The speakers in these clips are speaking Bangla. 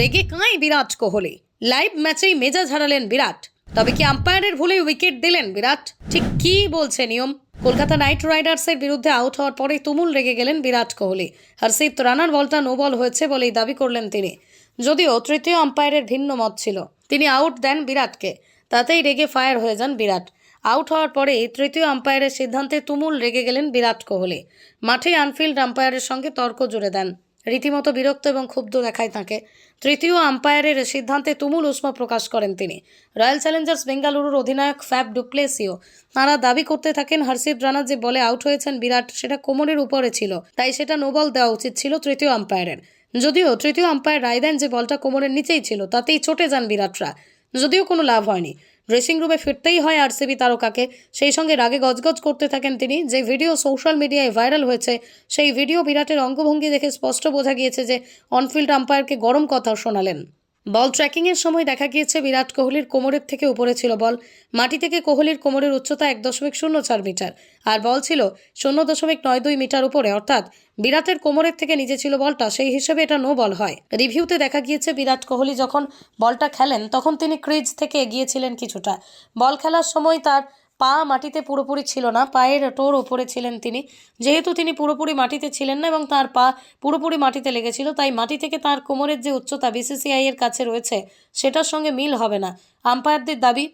রেগে কাঁই বিরাট কোহলি। লাইভ ম্যাচেই মেজাজ হারালেন বিরাট। তবে কি আম্পায়ারের ভুলে উইকেট দিলেন বিরাট? ঠিক কি বলছে নিয়ম? কলকাতা নাইট রাইডার্সের বিরুদ্ধে আউট হওয়ার পরে তুমুল রেগে গেলেন বিরাট কোহলি। হর্ষিত রানার বলটা নো বল হয়েছে বলেই দাবি করলেন তিনি। যদিও তৃতীয় আম্পায়ারের ভিন্ন মত ছিল। তিনি আউট দেন বিরাটকে। তাতেই রেগে ফায়ার হয়ে যান বিরাট। আউট হওয়ার পরে তৃতীয় আম্পায়ারের সিদ্ধান্তে তুমুল রেগে গেলেন বিরাট কোহলি। মাঠে আনফিল্ড আম্পায়ারের সঙ্গে তর্ক জুড়ে দেন। রীতিমতো বিরক্ত এবং ক্ষুব্ধ দেখায় তাকে। তৃতীয় আম্পায়ারের সিদ্ধান্তে তুমুল উষ্মা প্রকাশ করেন তিনি। রয়্যাল চ্যালেঞ্জার্স বেঙ্গালুরুর অধিনায়ক ফ্যাব ডুপ্লেসিও। তাঁরা দাবি করতে থাকেন, হর্ষিত রানা যে বলে আউট হয়েছেন বিরাট, সেটা কোমরের উপরে ছিল। তাই সেটা নোবল দেওয়া উচিত ছিল তৃতীয় আম্পায়ারের। যদিও তৃতীয় আম্পায়ার রায় দেন যে বলটা কোমরের নিচেই ছিল, তাতেই চটে যান বিরাটরা। যদিও কোনো লাভ হয়নি। ড্রেসিং রুমে ফিরতেই হয় আরসিবি তারকাকে। সেই সঙ্গে রাগে গজগজ করতে থাকেন তিনি। যে ভিডিও সোশ্যাল মিডিয়ায় ভাইরাল হয়েছে, সেই ভিডিও বিরাটের অঙ্গভঙ্গি দেখে স্পষ্ট বোঝা গিয়েছে যে অনফিল্ড আম্পায়ারকে গরম কথা শোনালেন। বল ট্র্যাকিংয়ের সময় দেখা গিয়েছে বিরাট কোহলির কোমরের থেকে উপরে ছিল বল। মাটি থেকে কোহলির কোমরের উচ্চতা এক দশমিক শূন্য চার মিটার। আর বল ছিল শূন্য দশমিক নয় দুই মিটার উপরে, অর্থাৎ বিরাটের কোমরের থেকে নিচে ছিল বলটা, সেই হিসেবে এটা নো বল হয়। রিভিউতে দেখা গিয়েছে বিরাট কোহলি যখন বলটা খেলেন, তখন তিনি ক্রিজ থেকে এগিয়েছিলেন কিছুটা। বল খেলার সময় তার পা মাটিতে পুরোপুরি ছিল না, পায়ের টোর ওপরে ছিলেন তিনি। যেহেতু তিনি পুরোপুরি মাটিতে ছিলেন না এবং তার পা পুরোপুরি মাটিতে লেগেছিল, তাই মাটি থেকে তার কোমরের যে উচ্চতা বিসিসিআই এর কাছে রয়েছে, সেটার সঙ্গে মিল হবে না। আম্পায়ারদের দাবি,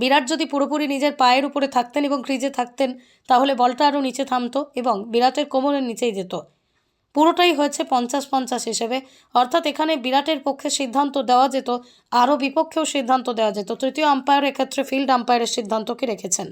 বিরাট যদি পুরোপুরি নিজের পায়ের উপরে থাকতেন এবং ক্রিজে থাকতেন, তাহলে বলটা আরও নিচে থামতো এবং বিরাটের কোমরের নিচেই যেত। পুরোটাই হয়েছে পঞ্চাশ পঞ্চাশ হিসেবে। অর্থাৎ এখানে বিরাটের পক্ষে সিদ্ধান্ত দেওয়া যেত, আরও বিপক্ষেও সিদ্ধান্ত দেওয়া যেত। তৃতীয় আম্পায়ার এক্ষেত্রে ফিল্ড আম্পায়ারের সিদ্ধান্তকে রেখেছেন।